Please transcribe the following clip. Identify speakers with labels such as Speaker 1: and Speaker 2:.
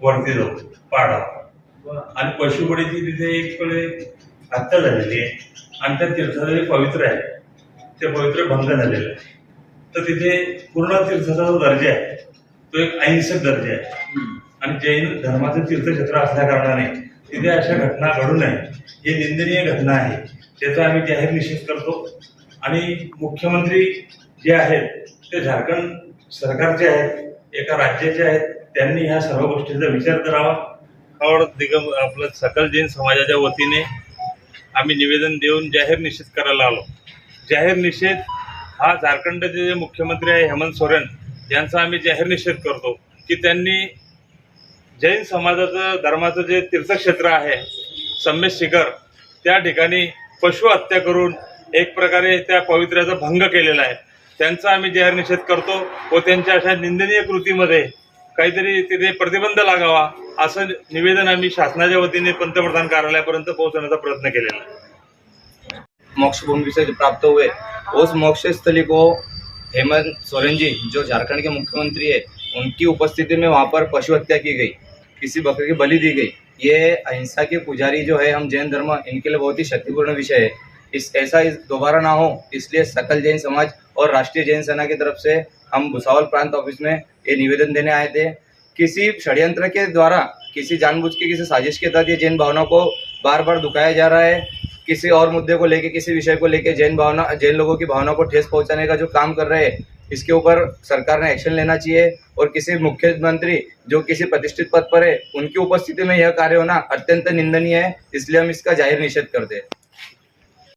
Speaker 1: वरती जाऊ. पाडा आणि पशुबळीची तिथे एक वेळे हत्या झालेली आहे. आणि त्या तीर्थाचं जे पवित्र आहे. ते पवित्र भंग झालेलं आहे. तर तिथे पूर्ण तीर्थाचा जो दर्जा आहे तो एक अहिंसक दर्जा आहे. आणि जैन धर्माचं तीर्थक्षेत्र असल्या कारणाने तिथे अशा घटना घडू नये. ही निंदनीय घटना आहे. त्याचा आम्ही जाहीर निषेध करतो. आणि मुख्यमंत्री जे आहेत ते झारखंड सरकारचे आहेत एका राज्याचे आहेत. त्यांनी ह्या सर्व गोष्टीचा विचार करावा. और दिगम आपलं सकल जैन समाजाच्या वतीने आम्ही निवेदन देऊन जाहीर निषेध करायला आलो. जाहीर निषेध हा झारखंडचे जे मुख्यमंत्री आहे हेमंत सोरेन यांचा आम्ही जाहीर निषेध करतो की त्यांनी जैन समाजाचं धर्माचं जे तीर्थक्षेत्र आहे सम्मेश शिखर त्या ठिकाणी पशु हत्या करून एक प्रकारे त्या पवित्र्याचा भंग केलेला आहे. त्यांचा आम्ही जाहीर निषेध करतो व त्यांच्या अशा निंदनीय कृतीमध्ये काहीतरी तिथे प्रतिबंध लागावा असं निवेदन आम्ही शासनाच्या वतीने पंतप्रधान कार्यालयापर्यंत पोहोचवण्याचा प्रयत्न केलेला आहे.
Speaker 2: से प्राप्त हुए. उस मोक्ष स्थली को हेमंत सोरेन जी जो झारखंड के मुख्यमंत्री है उनकी उपस्थिति में वहाँ पर पशु हत्या की गई। किसी बकरे की बलि दी गई। ये अहिंसा के पुजारी जो है हम जैन धर्म इनके लिए बहुत ही क्षतिपूर्ण विषय है। इस ऐसा इस दोबारा ना हो इसलिए सकल जैन समाज और राष्ट्रीय जैन सेना की तरफ से हम भुसावल प्रांत ऑफ़िस में ये निवेदन देने आए थे। किसी षड्यंत्र के द्वारा, किसी जानबूझ के, किसी साजिश के तहत ये जैन भावनाओं को बार बार दुखाया जा रहा है। किसी और मुद्दे को लेके, किसी विषय को लेके जैन भावना, जैन लोगों की भावनाओं को ठेस पहुँचाने का जो काम कर रहे हैं, इसके ऊपर सरकार ने एक्शन लेना चाहिए और किसी मुख्यमंत्री जो किसी प्रतिष्ठित पद पर है, उनकी उपस्थिति में यह कार्य होना अत्यंत निंदनीय है, इसलिए हम इसका ज़ाहिर निषेध करते हैं